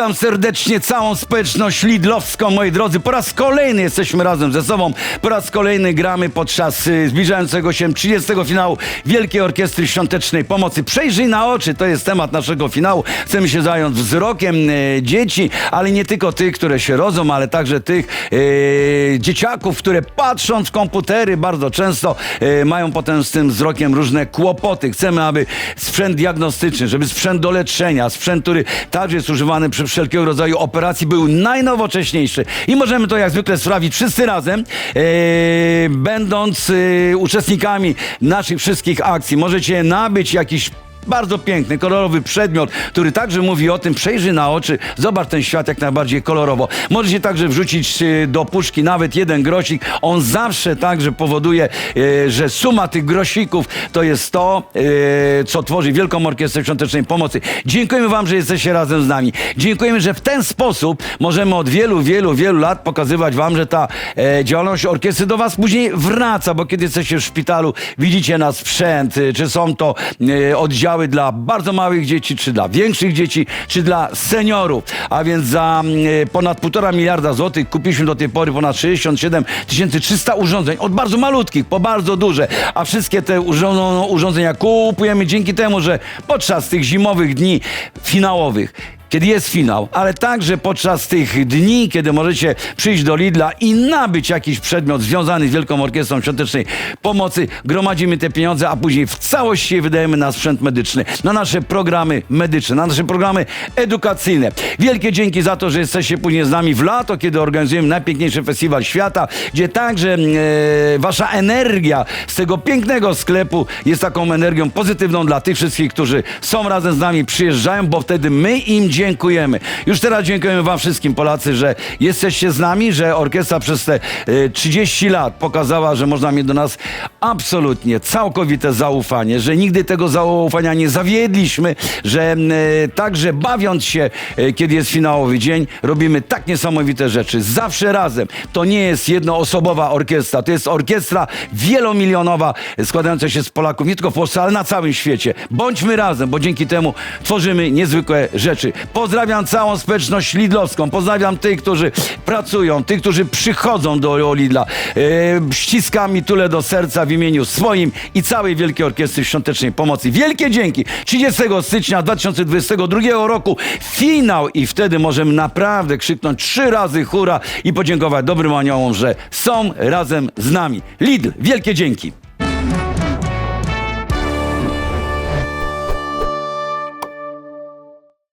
Witam serdecznie całą społeczność lidlowską, moi drodzy. Po raz kolejny jesteśmy razem ze sobą. Po raz kolejny gramy podczas y, zbliżającego się 30 finału Wielkiej Orkiestry Świątecznej Pomocy. Przejrzyj na oczy, to jest temat naszego finału. Chcemy się zająć wzrokiem y, dzieci, ale nie tylko tych, które się rodzą, ale także tych y, dzieciaków, które patrząc w komputery bardzo często mają potem z tym wzrokiem różne kłopoty. Chcemy, aby sprzęt diagnostyczny, żeby sprzęt do leczenia, sprzęt, który także jest używany przy wszelkiego rodzaju operacji, był najnowocześniejszy. I możemy to jak zwykle sprawić wszyscy razem, e, będąc e, uczestnikami naszych wszystkich akcji. Możecie nabyć jakiś bardzo piękny, kolorowy przedmiot, który także mówi o tym, przejrzy na oczy, zobacz ten świat jak najbardziej kolorowo. Możecie także wrzucić e, do puszki nawet jeden grosik. On zawsze także powoduje, e, że suma tych grosików to jest to, e, co tworzy Wielką Orkiestrę Świątecznej Pomocy. Dziękujemy Wam, że jesteście razem z nami. Dziękujemy, że w ten sposób możemy od wielu, wielu, wielu lat pokazywać Wam, że ta e, działalność orkiestry do Was później wraca, bo kiedy jesteście w szpitalu, widzicie na sprzęt, czy są to oddziały dla bardzo małych dzieci, czy dla większych dzieci, czy dla seniorów. A więc za e, ponad półtora miliarda złotych kupiliśmy do tej pory ponad 67 300 urządzeń. Od bardzo malutkich po bardzo duże. A wszystkie te urządzenia, urządzenia kupujemy dzięki temu, że podczas tych zimowych dni finałowych kiedy jest finał, ale także podczas tych dni, kiedy możecie przyjść do Lidla i nabyć jakiś przedmiot związany z Wielką Orkiestrą Świątecznej Pomocy, gromadzimy te pieniądze, a później w całości je wydajemy na sprzęt medyczny, na nasze programy medyczne, na nasze programy edukacyjne. Wielkie dzięki za to, że jesteście później z nami w lato, kiedy organizujemy najpiękniejszy festiwal świata, gdzie także e, wasza energia z tego pięknego sklepu jest taką energią pozytywną dla tych wszystkich, którzy są razem z nami, przyjeżdżają, bo wtedy my im dziękujemy. Już teraz dziękujemy wam wszystkim Polacy, że jesteście z nami, że orkiestra przez te e, 30 lat pokazała, że można mieć do nas absolutnie całkowite zaufanie, że nigdy tego zaufania nie zawiedliśmy, że e, także bawiąc się, e, kiedy jest finałowy dzień, robimy tak niesamowite rzeczy. Zawsze razem. To nie jest jednoosobowa orkiestra, to jest orkiestra wielomilionowa, składająca się z Polaków, nie tylko w Polsce, ale na całym świecie. Bądźmy razem, bo dzięki temu tworzymy niezwykłe rzeczy. Pozdrawiam całą społeczność lidlowską, pozdrawiam tych, którzy pracują, tych, którzy przychodzą do Lidla. E, ściskam mi tule do serca w imieniu swoim i całej Wielkiej Orkiestry Świątecznej Pomocy. Wielkie dzięki! 30 stycznia 2022 roku finał i wtedy możemy naprawdę krzyknąć trzy razy hura i podziękować dobrym aniołom, że są razem z nami. Lidl, wielkie dzięki!